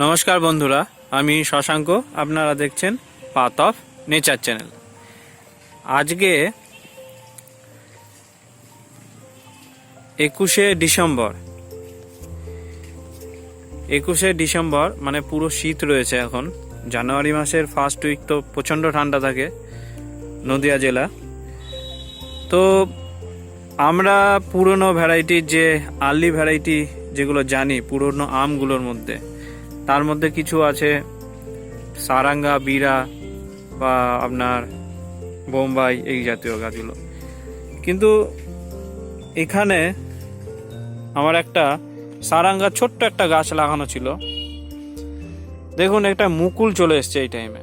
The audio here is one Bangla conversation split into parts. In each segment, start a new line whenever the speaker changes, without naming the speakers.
নমস্কার বন্ধুরা, আমি শশাঙ্ক, আপনারা দেখছেন পাথ অফ নেচার চ্যানেল আজকে একুশে ডিসেম্বর একুশে ডিসেম্বর মানে পুরো শীত রয়েছে এখন। জানুয়ারি মাসের ফার্স্ট উইক তো প্রচণ্ড ঠান্ডা থাকে নদিয়া জেলা। তো আমরা পুরনো ভ্যারাইটির যে আর্লি ভ্যারাইটি যেগুলো জানি, পুরনো আমগুলোর মধ্যে। তার মধ্যে কিছু আছে সারাঙ্গা, বিরা বা আপনার বোম্বাই, এই জাতীয় গাছগুলো। কিন্তু এখানে আমার একটা সারাঙ্গা ছোট্ট একটা গাছ লাগানো ছিল। দেখুন, একটা মুকুল চলে এসছে এই টাইমে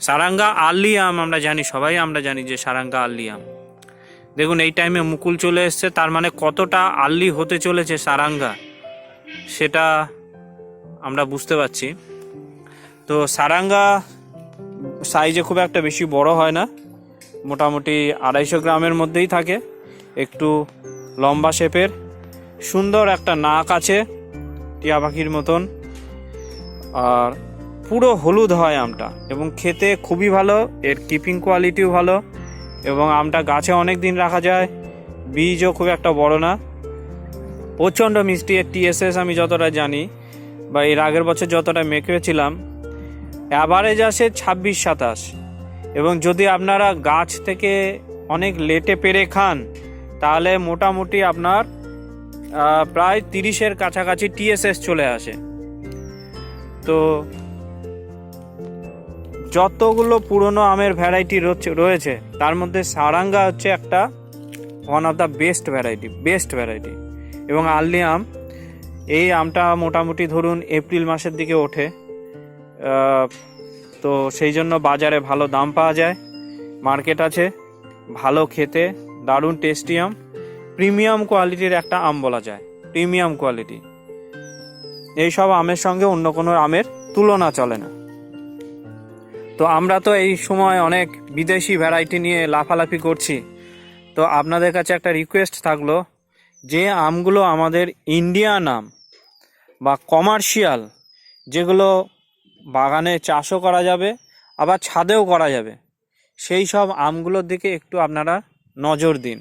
সারাঙ্গা আর্লি আম আমরা জানি, সবাই আমরা জানি যে সারাঙ্গা আর্লি আম। দেখুন, এই টাইমে মুকুল চলে এসছে, তার মানে কতটা আর্লি হতে চলেছে সারাঙ্গা, সেটা আমরা বুঝতে পারছি। তো সারাঙ্গা সাইজে খুব একটা বেশি বড় হয় না। মোটামুটি আড়াইশো গ্রামের মধ্যেই থাকে। একটু লম্বা শেপের সুন্দর একটা নাক আছে টিয়া পাখির মতন। আর পুরো হলুদ হয় আমটা এবং খেতে খুবই ভালো, এর কিপিং কোয়ালিটিও ভালো এবং আমটা গাছে অনেক দিন রাখা যায়। বীজও খুব একটা বড় না। প্রচণ্ড মিষ্টি, এর টিএসএস আমি যতটা জানি। বা এর আগের বছর যতটা মেখেছিলাম অ্যাভারেজ আসে ছাব্বিশ সাতাশ। এবং যদি আপনারা গাছ থেকে অনেক লেটে পেরে খান, তাহলে মোটামুটি আপনার প্রায় তিরিশের কাছাকাছি টিএসএস চলে আসে। তো যতগুলো পুরনো আমের ভ্যারাইটি রয়েছে তার মধ্যে সারাঙ্গা হচ্ছে একটা one of the best variety best variety এবং আর্লি আম এই আমটা মোটামুটি ধরুন এপ্রিল মাসের দিকে ওঠে। তো সেই জন্য বাজারে ভালো দাম পাওয়া যায়। মার্কেট আছে, ভালো খেতে, দারুণ টেস্টি আম প্রিমিয়াম কোয়ালিটির একটা আম বলা যায়, প্রিমিয়াম কোয়ালিটি। এইসব আমের সঙ্গে অন্য কোনো আমের তুলনা চলে না। তো আমরা তো এই সময় অনেক বিদেশি ভ্যারাইটি নিয়ে লাফালাফি করছি। তো আপনাদের কাছে একটা রিকোয়েস্ট থাকল যে আমগুলো আমাদের ইন্ডিয়ান আম বা কমার্শিয়াল যেগুলো বাগানে চাষও করা যাবে, আবার ছাদেও করা যাবে, সেই সব আমগুলোর দিকে একটু আপনারা নজর দিন।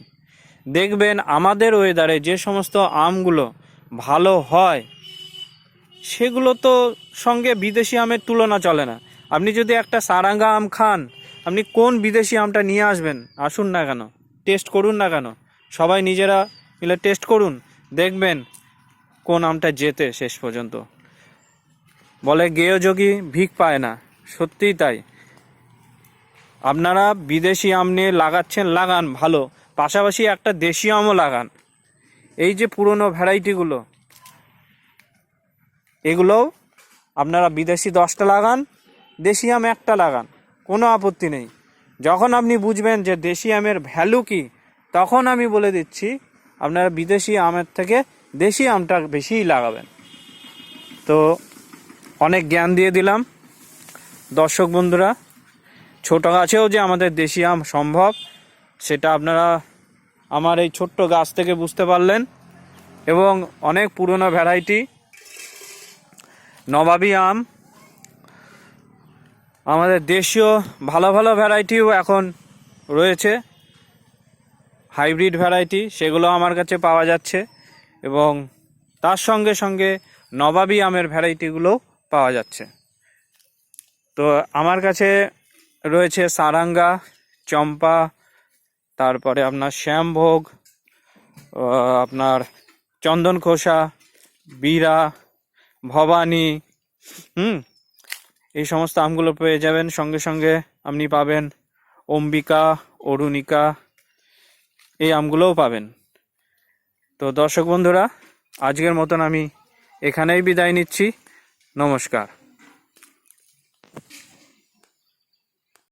দেখবেন আমাদের ওয়েদারে যে সমস্ত আমগুলো ভালো হয়, সেগুলো তো সঙ্গে বিদেশি আমের তুলনা চলে না। আপনি যদি একটা সারাঙ্গা আম খান, আপনি কোন বিদেশি আমটা নিয়ে আসবেন? আসুন না কেন টেস্ট করুন না কেন। সবাই নিজেরা মিলে টেস্ট করুন, দেখবেন কোন আমটা জেতে শেষ পর্যন্ত। বলে গেয় যোগী ভিক পায় না, সত্যিই তাই। আপনারা বিদেশি আম নিয়ে লাগাচ্ছেন, লাগান, ভালো। পাশাপাশি একটা দেশি আমও লাগান। এই যে পুরনো ভ্যারাইটিগুলো, এগুলোও আপনারা বিদেশি দশটা লাগান, দেশি আম একটা লাগান, কোনো আপত্তি নেই। যখন আপনি বুঝবেন যে দেশি আমের ভ্যালু কি, তখন আমি বলে দিচ্ছি আপনারা বিদেশি আমের থেকে দেশি আমটা বেশিই লাগাবেন। তো অনেক জ্ঞান দিয়ে দিলাম। দর্শক বন্ধুরা, ছোট গাছেও যে আমাদের দেশি আম সম্ভব, সেটা আপনারা আমার এই ছোট্ট গাছ থেকে বুঝতে পারলেন এবং অনেক পুরনো ভ্যারাইটি। নবাবী আম, আমাদের দেশীয় ভালো ভালো ভ্যারাইটিও এখন রয়েছে। হাইব্রিড ভ্যারাইটি, সেগুলো আমার কাছে পাওয়া যাচ্ছে এবং তার সঙ্গে সঙ্গে নবাবী আমের ভ্যারাইটিগুলোও পাওয়া যাচ্ছে। তো আমার কাছে রয়েছে সারাঙ্গা, চম্পা, তারপরে আপনার শ্যামভোগ আপনার চন্দন খোসা বীরা, ভবানী, হুম, এই সমস্ত আমগুলো পেয়ে যাবেন। সঙ্গে সঙ্গে আপনি পাবেন অম্বিকা, অরুণিকা এই আমগুলোও পাবেন। তো দর্শক বন্ধুরা আজকের মতন আমি এখানেই বিদায় নিচ্ছি। নমস্কার।